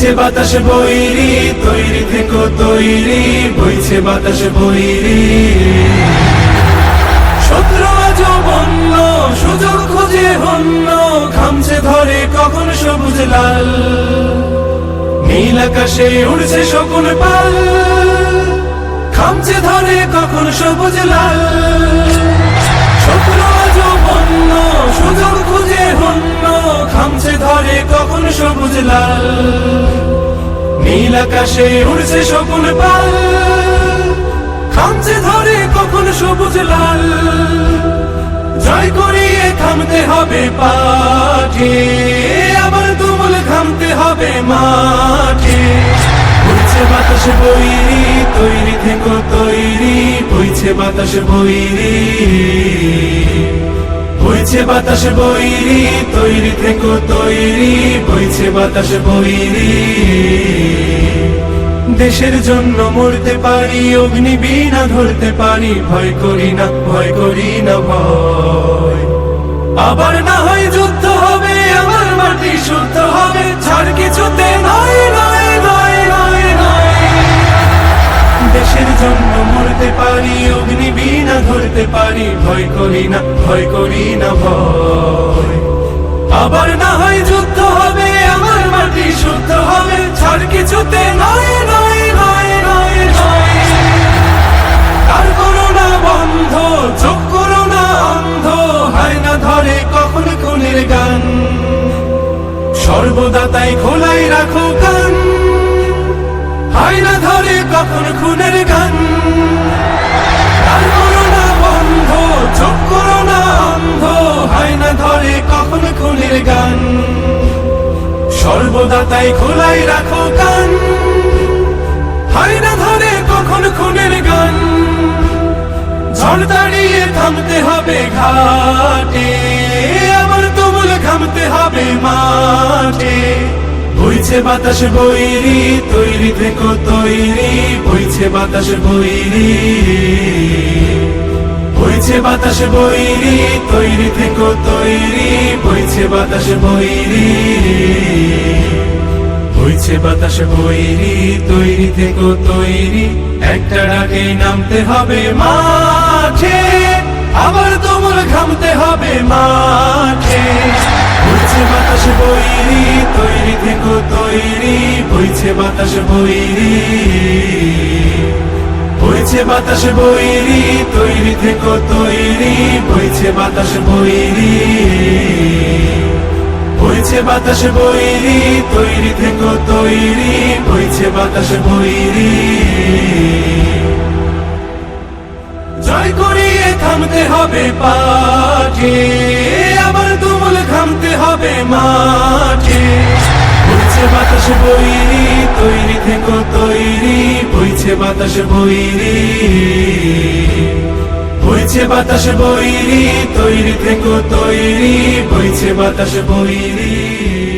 বইছে বাতাস বৈরি, তৈরি থেকো তৈরি, বইছে বাতাস বৈরি। শত্রু আজ বন্য, সুযোগ খুঁজে হন্য ধরে কখন সবুজ লাল। নীল আকাশে উড়ছে পাল খামছে ধরে কখন সবুজ লাল। শত্রু আজ বন্য, সুযোগ খুঁজে হন্য খামছে ধরে কখন সবুজ লাল? নীল আকাশে উড়ছে শকুন পাল। খামছে ধরে কখন সবুজ লাল? জয় করিয়ে থামতে হবে পাঠে, আবার তুমুল থামতে হবে মাঠে। বইছে বাতাস বইরি তৈরি থেকো তৈরি, বইছে বাতাস বইরি বইছে বাতাস বইরি তৈরি থেকো তৈরি, বইছে বাতাস বইরি দেশের জন্য মরতে পারি, অগ্নি বিনা ধরতে পারি, ভয় করি না, ভয় করি না ভয়। আবার না হয় যুদ্ধ হবে, আমার মাটি শুদ্ধ হবে, ছাড় কিছুতে নয় নয় নয় নয় নয়। দেশের জন্য মরতে পারি ধরতে পারি, ভয় করি না, ভয় করি না ভয়। আবার না হয় যুদ্ধ হবে, আমার মাটি শুদ্ধ হবে, ছাড় কিছুতে নয় নয় নয় নয় নয়। করো না বন্ধ, চোখ করো না অন্ধ, হয় না ধরে কখন খুনের গান। সর্বদা তাই খোলাই রাখো গান হয় না ধরে কখন খুনের গান। সর্বদা তাই খোলাই রাখো গান হয় না ধরে কখন খুনের গান। ঝড় দাঁড়িয়ে থামতে হবে ঘাটে, আবার তুমুল ঘামতে হবে মাঠে। বইছে বাতাস বইরি তৈরি থেকো তৈরি, বইছে বাতাস বইরি বইছে বাতাস বইরি তৈরি থেকো তৈরি বইছে বাতাস বইরি বইছে বাতাসে বইরি তৈরি থেকো তৈরি। একটা ডাকে নামতে হবে মাঠে, আবার তুমুল ঘামতে হবে মাঠে। বইছে বাতাসে বইরি তৈরি থেকো তৈরি। বইছে বাতাসে বইরি বইছে বাতাস বইরি তৈরি থেকো তৈরি। বইছে বাতাস বইছে বাতাস বইরি তৈরি থেকো, তৈরি, বইছে বাতাসে বইরি জয় করিয়ে থামতে হবে পাঠে আবার তুমুল থামতে হবে মাঠে। বইছে বাতাসে বইরি তৈরি থেকো, তৈরি, বইছে বাতাসে বইরি বইছে বাতাস বইরি তৈরি থেকো তৈরি বইছে বাতাস বইরি